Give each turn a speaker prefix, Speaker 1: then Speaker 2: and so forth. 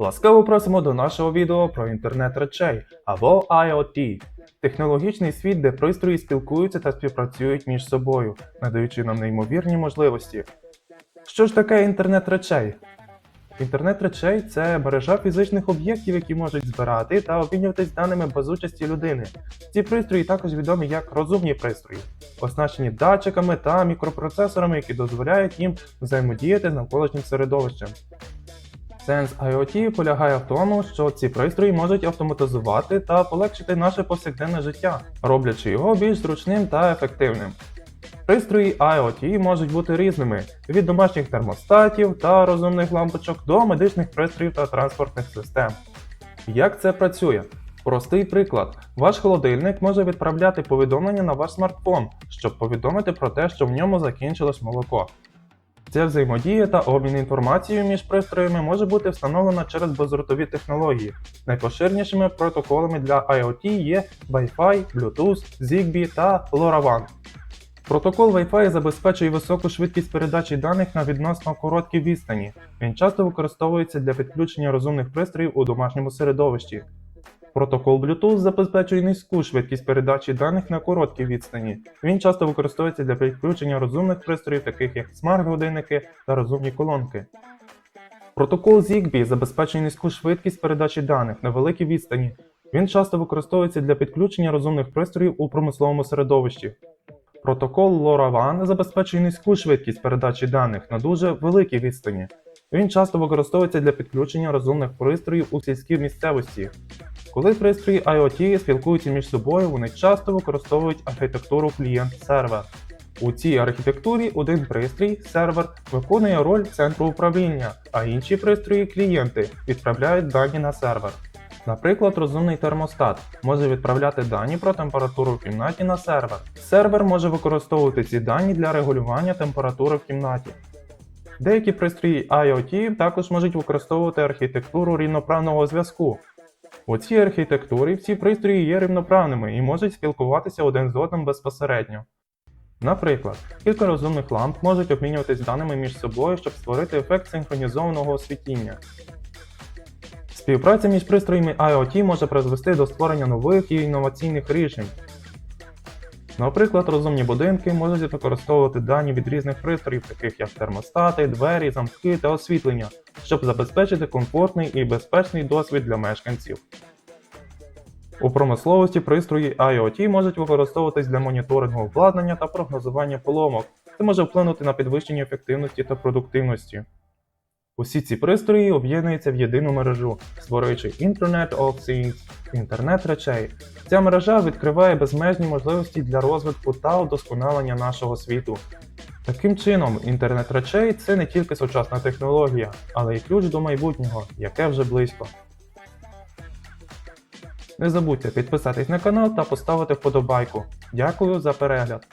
Speaker 1: Ласкаво просимо до нашого відео про інтернет речей або IoT. Технологічний світ, де пристрої спілкуються та співпрацюють між собою, надаючи нам неймовірні можливості. Що ж таке інтернет речей? Інтернет речей це мережа фізичних об'єктів, які можуть збирати та обмінюватись даними без участі людини. Ці пристрої також відомі як розумні пристрої, оснащені датчиками та мікропроцесорами, які дозволяють їм взаємодіяти з навколишнім середовищем. Сенс IoT полягає в тому, що ці пристрої можуть автоматизувати та полегшити наше повсякденне життя, роблячи його більш зручним та ефективним. Пристрої IoT можуть бути різними від домашніх термостатів та розумних лампочок до медичних пристроїв та транспортних систем. Як це працює? Простий приклад. Ваш холодильник може відправляти повідомлення на ваш смартфон, щоб повідомити про те, що в ньому закінчилось молоко. Ця взаємодія та обмін інформацією між пристроями може бути встановлена через бездротові технології. Найпоширенішими протоколами для IoT є Wi-Fi, Bluetooth, Zigbee та LoRaWAN. Протокол Wi-Fi забезпечує високу швидкість передачі даних на відносно короткій відстані. Він часто використовується для підключення розумних пристроїв у домашньому середовищі. Протокол Bluetooth забезпечує низьку швидкість передачі даних на короткій відстані. Він часто використовується для підключення розумних пристроїв, таких як смарт-годинники та розумні колонки. Протокол Zigbee забезпечує низьку швидкість передачі даних на великій відстані. Він часто використовується для підключення розумних пристроїв у промисловому середовищі. Протокол LoRaWAN забезпечує низьку швидкість передачі даних на дуже великій відстані. Він часто використовується для підключення розумних пристроїв у сільській місцевості. Коли пристрої IoT спілкуються між собою, вони часто використовують архітектуру клієнт-сервер. У цій архітектурі один пристрій, сервер, виконує роль центру управління, а інші пристрої клієнти відправляють дані на сервер. Наприклад, розумний термостат може відправляти дані про температуру в кімнаті на сервер. Сервер може використовувати ці дані для регулювання температури в кімнаті. Деякі пристрої IoT також можуть використовувати архітектуру рівноправного зв'язку. У цій архітектурі всі пристрої є рівноправними і можуть спілкуватися один з одним безпосередньо. Наприклад, кілька розумних ламп можуть обмінюватись даними між собою, щоб створити ефект синхронізованого освітіння. Співпраця між пристроями IoT може призвести до створення нових і інноваційних рішень. Наприклад, розумні будинки можуть використовувати дані від різних пристроїв, таких як термостати, двері, замки та освітлення, щоб забезпечити комфортний і безпечний досвід для мешканців. У промисловості пристрої IoT можуть використовуватись для моніторингу обладнання та прогнозування поломок. Це може вплинути на підвищення ефективності та продуктивності. Усі ці пристрої об'єднуються в єдину мережу, створюючи Internet of Things – інтернет речей. Ця мережа відкриває безмежні можливості для розвитку та удосконалення нашого світу. Таким чином, інтернет речей це не тільки сучасна технологія, але й ключ до майбутнього, яке вже близько. Не забудьте підписатись на канал та поставити вподобайку. Дякую за перегляд!